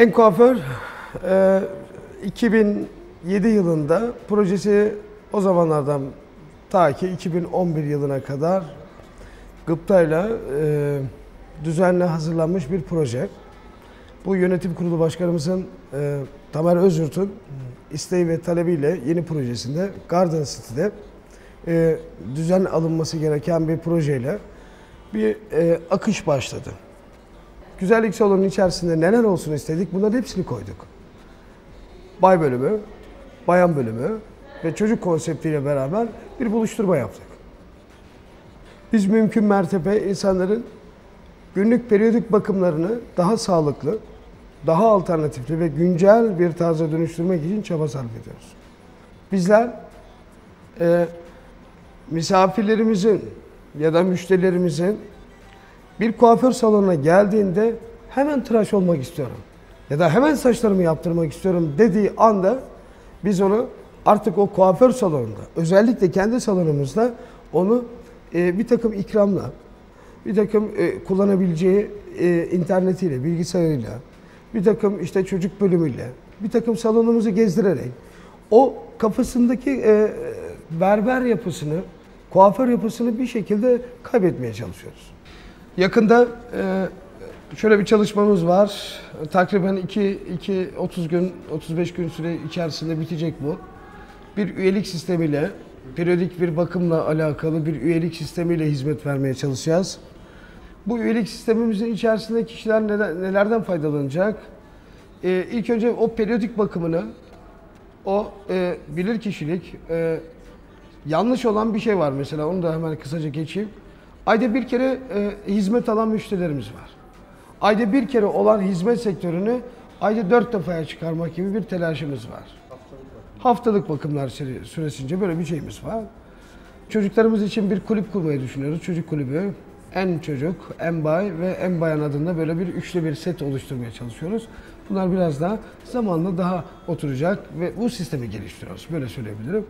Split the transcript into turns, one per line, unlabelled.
En Kuaför e, 2007 yılında projesi o zamanlardan ta ki 2011 yılına kadar Gıpta'yla e, düzenle hazırlanmış bir proje. Bu yönetim kurulu başkanımızın e, Tamer Özyurt'un isteği ve talebiyle yeni projesinde Garden City'de e, düzen alınması gereken bir projeyle bir e, akış başladı. Güzellik salonunun içerisinde neler olsun istedik bunların hepsini koyduk. Bay bölümü, bayan bölümü ve çocuk konseptiyle beraber bir buluşturma yaptık. Biz mümkün mertebe insanların günlük periyodik bakımlarını daha sağlıklı, daha alternatifli ve güncel bir tarza dönüştürmek için çaba sarf ediyoruz. Bizler e, misafirlerimizin ya da müşterilerimizin bir kuaför salonuna geldiğinde hemen tıraş olmak istiyorum ya da hemen saçlarımı yaptırmak istiyorum dediği anda biz onu artık o kuaför salonunda özellikle kendi salonumuzda onu e, bir takım ikramla bir takım e, kullanabileceği e, internetiyle, bilgisayarıyla, bir takım işte çocuk bölümüyle, bir takım salonumuzu gezdirerek o kafasındaki e, berber yapısını, kuaför yapısını bir şekilde kaybetmeye çalışıyoruz. Yakında e, şöyle bir çalışmamız var. Takriben 2 2 30 gün 35 gün süre içerisinde bitecek bu. Bir üyelik sistemiyle periyodik bir bakımla alakalı bir üyelik sistemiyle hizmet vermeye çalışacağız. Bu üyelik sistemimizin içerisinde kişiler neler- nelerden faydalanacak? Ee, ilk önce o periyodik bakımını, o e, bilir kişilik, e, yanlış olan bir şey var mesela onu da hemen kısaca geçeyim. Ayda bir kere e, hizmet alan müşterilerimiz var. Ayda bir kere olan hizmet sektörünü ayda dört defaya çıkarmak gibi bir telaşımız var. Haftalık bakımlar süre- süresince böyle bir şeyimiz var. Çocuklarımız için bir kulüp kurmayı düşünüyoruz. Çocuk kulübü. En çocuk, en bay ve en bayan adında böyle bir üçlü bir set oluşturmaya çalışıyoruz. Bunlar biraz daha zamanla daha oturacak ve bu sistemi geliştiriyoruz. Böyle söyleyebilirim.